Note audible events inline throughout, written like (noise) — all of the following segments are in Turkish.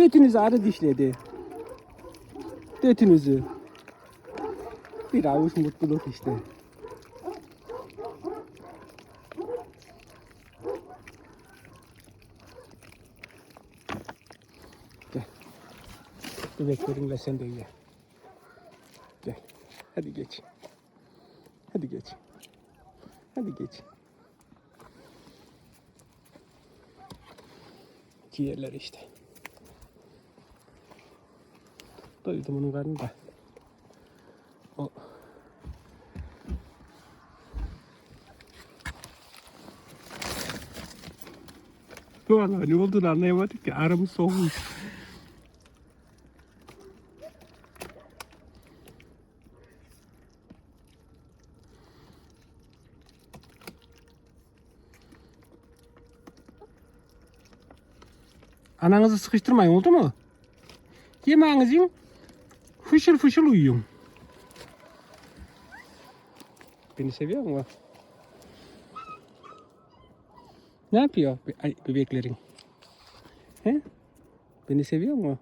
Götünüzü arı dişledi. Götünüzü. Bir avuç mutluluk işte. Gel. Bebeklerimle sen de ye. Gel. Hadi geç. Hadi geç. Hadi geç. Ciğerler işte. Doydum onun karnı da. O. Vallahi ne olduğunu anlayamadık ki aramız soğumuş. Ananızı sıkıştırmayın oldu mu? Yemeğinizi yiyin. Fışıl fışıl uyuyun. Beni seviyor mu? Ne yapıyor ay, bebeklerin? He? Beni seviyor mu?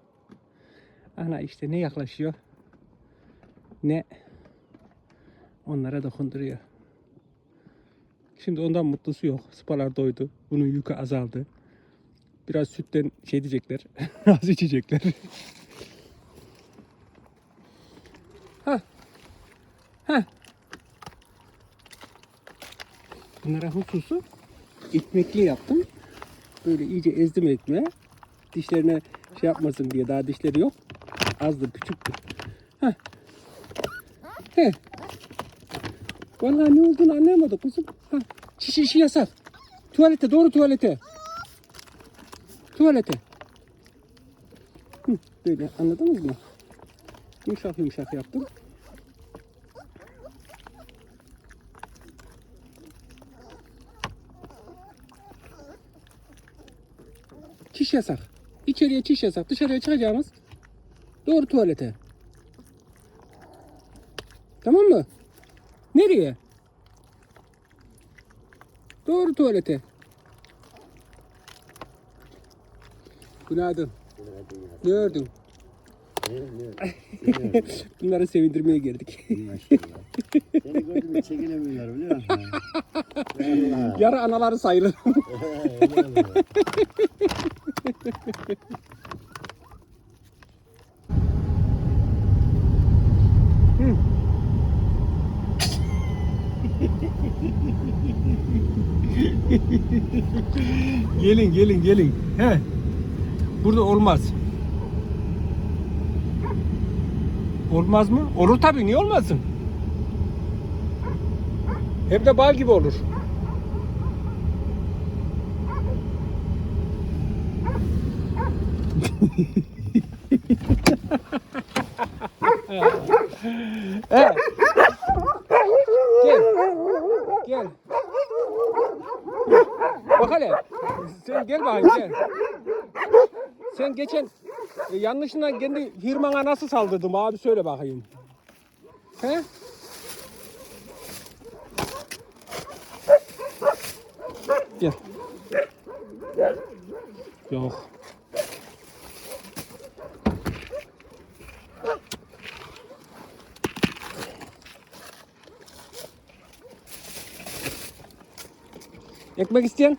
Ana işte ne yaklaşıyor ne onlara dokunduruyor. Şimdi ondan mutlusu yok. Spalar doydu. Bunun yükü azaldı. Biraz sütten şey diyecekler. (laughs) Az içecekler. Ha. Bunlara hususu ekmekli yaptım. Böyle iyice ezdim ekmeği. Dişlerine şey yapmasın diye daha dişleri yok. Azdı, küçüktü. Ha. He. Vallahi ne olduğunu anlayamadık kızım. Ha. Şişi işi yasak. Tuvalete, doğru tuvalete. Tuvalete. Hı, böyle anladınız mı? Yumuşak yumuşak yaptım. Çiş yasak. İçeriye çiş yasak. Dışarıya çıkacağımız doğru tuvalete. Tamam mı? Nereye? Doğru tuvalete. Günaydın. Gördüm. Bunları sevindirmeye geldik. Maşallah. Seni gördüm çekinemiyorlar biliyor musun? Vallahi. (laughs) Yarı anaları sayılır. (laughs) Gelin gelin gelin. He. Burada olmaz. Olmaz mı? Olur tabii niye olmasın? Hem de bal gibi olur. (laughs) He. Gel. Gel. Bak hele. Sen gel bakayım gel. Sen geçen e, yanlışından kendi firmana nasıl saldırdın abi söyle bakayım. He? Gel. Yok. Ekmek isteyen?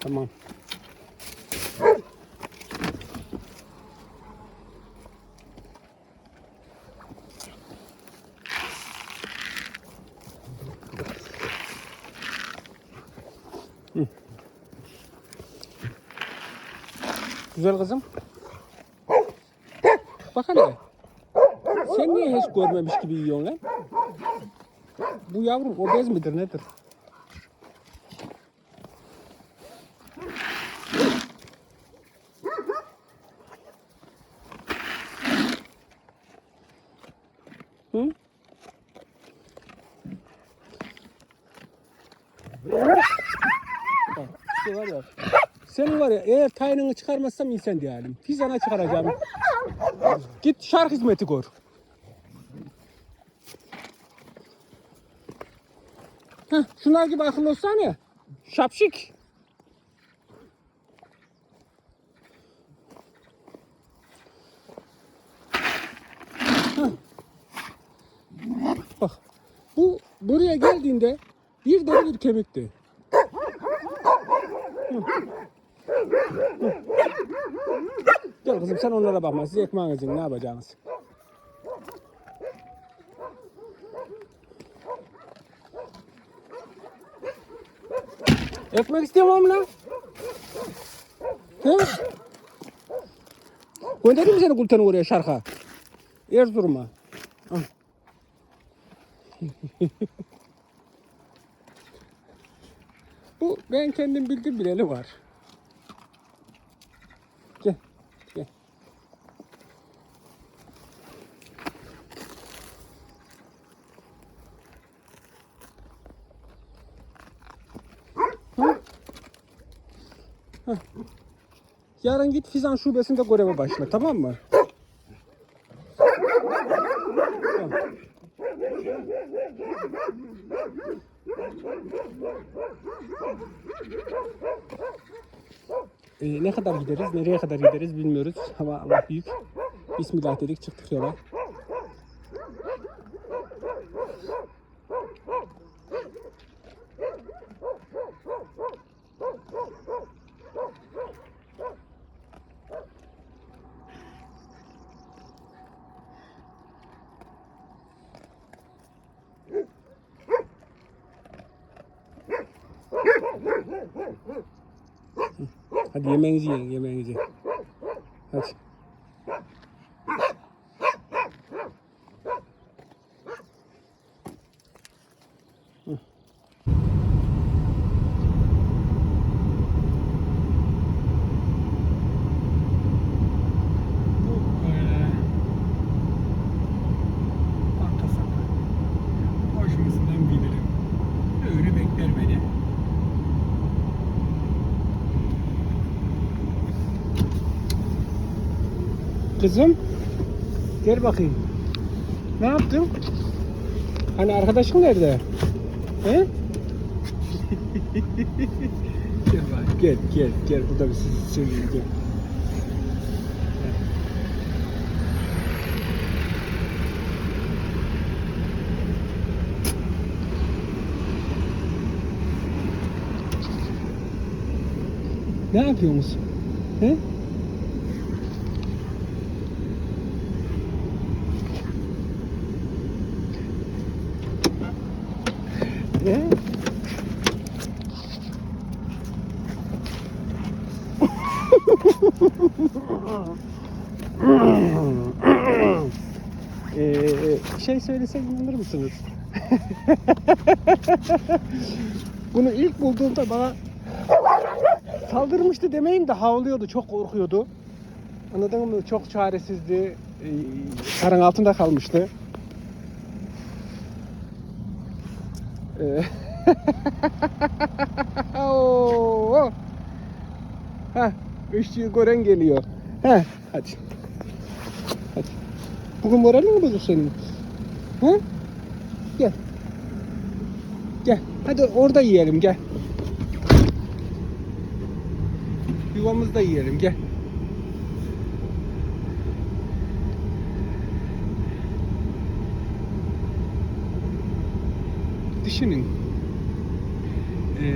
Tamam. Güzel kızım. Bak. Sen niye hiç görmemiş gibi yiyorsun lan? Bu yavrum obez midir nedir? eğer tayinini çıkarmazsam insan diyelim. Fizana çıkaracağım. Git şark hizmeti gör. Heh, şunlar gibi akıllı olsana. Şapşik. Bak. Bu buraya geldiğinde bir deri bir kemikti. Heh. Gel kızım sen onlara bakma. Siz ekmeğiniz ne yapacaksınız? Ekmek mu lan? He? Gönderdim seni Gülten'e oraya şarka? Erzurum'a. Al. (laughs) Bu ben kendim bildim bileli var. Gel. Gel. Hı? Heh. Yarın git Fizan şubesinde göreve başla tamam mı? Tamam. Ee, ne kadar gideriz, nereye kadar gideriz bilmiyoruz. Ama Allah büyük. Bismillah dedik çıktık yola. Hadi yemeğinizi yiyin, yemeğinizi. Hadi. Hı. Bu eee Antasak. Hoşumuzdan bilirim. Öyle bekler beni. Kızım gel bakayım. Ne yaptın? Hani arkadaşın nerede? He? (laughs) gel bak gel gel gel burada bir sizi söyleyeyim gel. Ne yapıyorsunuz? He? Ne? Ee, şey söylesek inanır mısınız? (laughs) Bunu ilk bulduğumda bana saldırmıştı demeyeyim de havlıyordu, çok korkuyordu. Anladın mı? Çok çaresizdi. Ee, karın altında kalmıştı. Ee, (laughs) Oo. Heh, ışığı gören geliyor. Heh, hadi. Hadi. Bugün moralin mi bozuk senin? Ha? Gel. Gel. Hadi orada yiyelim gel. Yuvamızda yiyelim gel. Düşünün. Ee,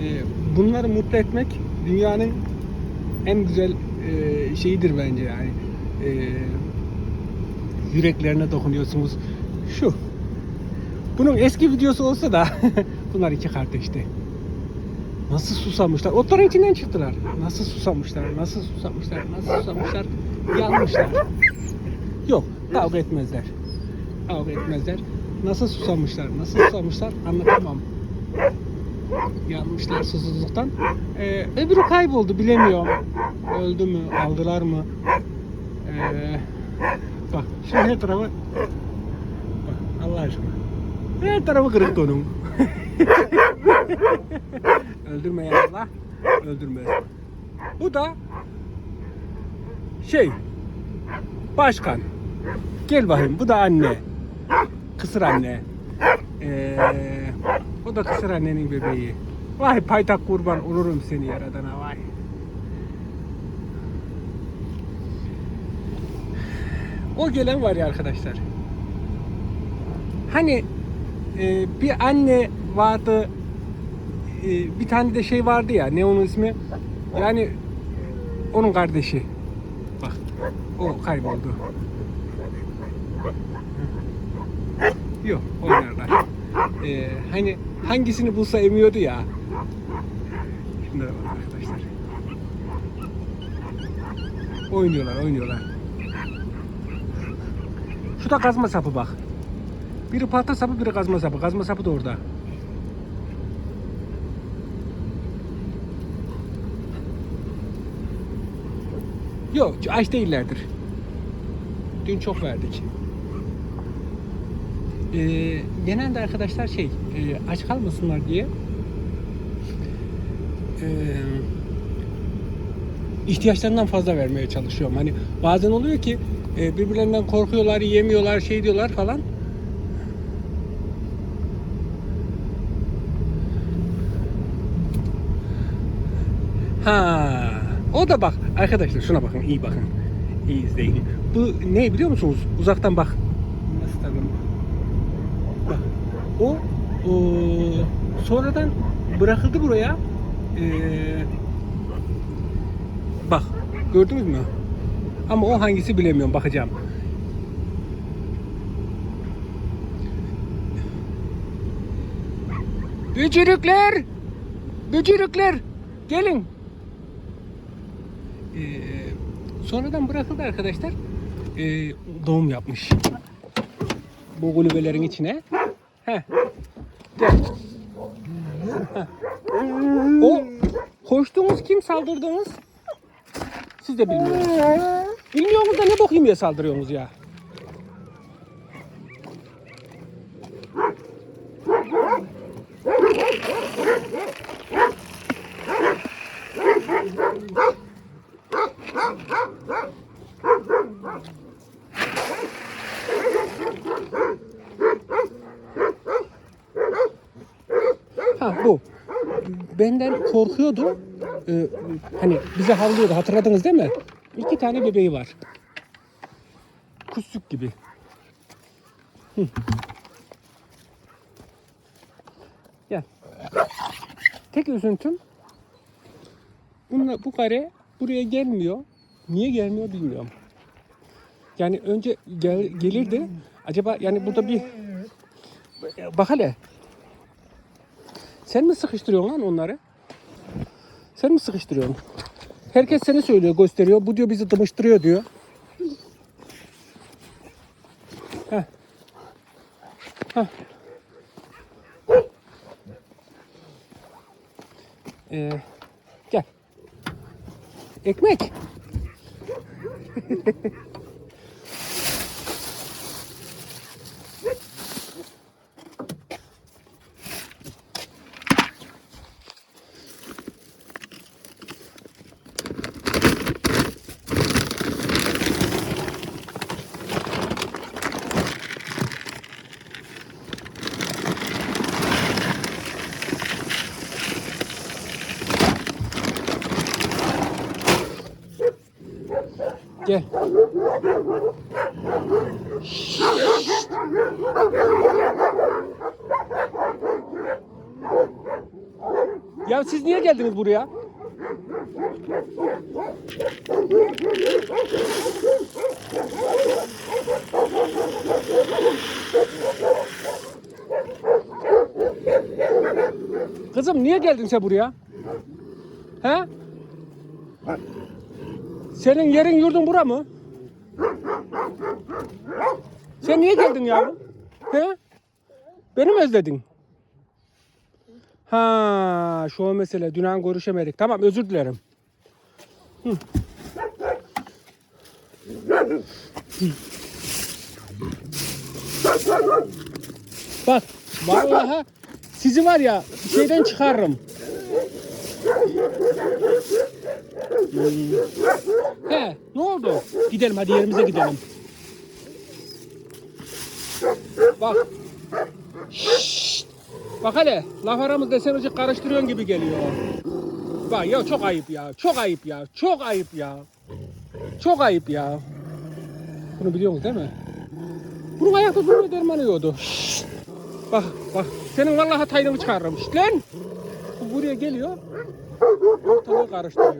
e, bunları mutlu etmek dünyanın en güzel e, şeyidir bence yani. E, yüreklerine dokunuyorsunuz. Şu. Bunun eski videosu olsa da (laughs) bunlar iki kardeşti. Nasıl susamışlar? Otların içinden çıktılar. Nasıl susamışlar? Nasıl susamışlar? Nasıl susamışlar? Yanmışlar. Yok, kavga etmezler. Kavga etmezler. Nasıl susamışlar? Nasıl susamışlar? Anlatamam. Yanmışlar susuzluktan. Ee, öbürü kayboldu bilemiyorum. Öldü mü? Aldılar mı? Ee, bak şu her tarafı bak Allah aşkına. Her tarafı kırık onun. (laughs) Öldürmeyen Allah öldürmez. Bu da şey başkan. Gel bakayım bu da anne. Kısır anne. Ee, o da kısır annenin bebeği. Vay paytak kurban olurum seni yaradana vay. O gelen var ya arkadaşlar. hani e, bir anne vardı e, bir tane de şey vardı ya ne onun ismi yani onun kardeşi bak o kayboldu yok oynarlar E, hani hangisini bulsa emiyordu ya. Şunlara bak arkadaşlar. Oynuyorlar oynuyorlar. Şu da kazma sapı bak. Biri palta sapı biri kazma sapı. Kazma sapı da orada. Yok aç değillerdir. Dün çok verdik. Ee, genelde arkadaşlar şey e, aç kalmasınlar diye e, ihtiyaçlarından fazla vermeye çalışıyorum. Hani bazen oluyor ki e, birbirlerinden korkuyorlar, yemiyorlar, şey diyorlar falan. Ha, o da bak arkadaşlar şuna bakın iyi bakın. İyi izleyin. Bu ne biliyor musunuz? Uzaktan bak. Nasıl tanım? Bak. O, o sonradan bırakıldı buraya. Ee, bak gördünüz mü? Ama o hangisi bilemiyorum bakacağım. Bücürükler! Bücürükler! Gelin! Ee, sonradan bırakıldı arkadaşlar. Ee, doğum yapmış. Bu kulübelerin içine. Heh. Gel. O koştuğunuz kim saldırdığınız? Siz de bilmiyorsunuz. Bilmiyorsunuz da ne bok yemeye saldırıyorsunuz ya? Ha bu. Benden korkuyordu. Ee, hani bize havlıyordu hatırladınız değil mi? İki tane bebeği var. Kusuk gibi. Hı. Gel. Tek üzüntüm bununla, bu kare buraya gelmiyor. Niye gelmiyor bilmiyorum. Yani önce gel, gelirdi. Acaba yani burada bir bak hele sen mi sıkıştırıyorsun lan onları? Sen mi sıkıştırıyorsun? Herkes seni söylüyor, gösteriyor. Bu diyor bizi dımıştırıyor diyor. Heh. Heh. Ee, gel. Ekmek. (laughs) Gel. Ya siz niye geldiniz buraya? Kızım niye geldin sen buraya? He? Senin yerin yurdun bura mı? Sen niye geldin yavrum? He? Beni mi özledin? Ha, şu o mesele. Dün an görüşemedik. Tamam özür dilerim. Hı. Bak vallahi sizi var ya şeyden çıkarırım. He, ne oldu? Gidelim hadi yerimize gidelim. Bak. Şşşt. Bak hele laf aramızda sen azıcık karıştırıyorsun gibi geliyor. Bak ya çok ayıp ya. Çok ayıp ya. Çok ayıp ya. Çok ayıp ya. Bunu biliyorsunuz değil mi? Bunun ayakta durma dermanı yiyordu. Bak bak senin vallahi tayrını çıkarırım. Şşt lan. Bu buraya geliyor. Ortalığı karıştırıyor.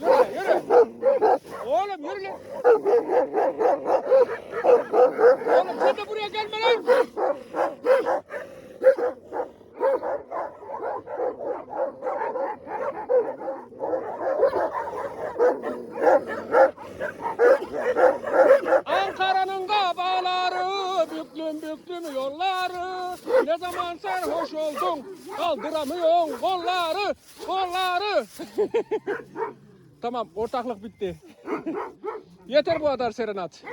Yürü yürü. Oğlum yürü lan. Oğlum sen de buraya gelme lan. Tamam, ortaklık bitti. (laughs) Yeter bu kadar serenat.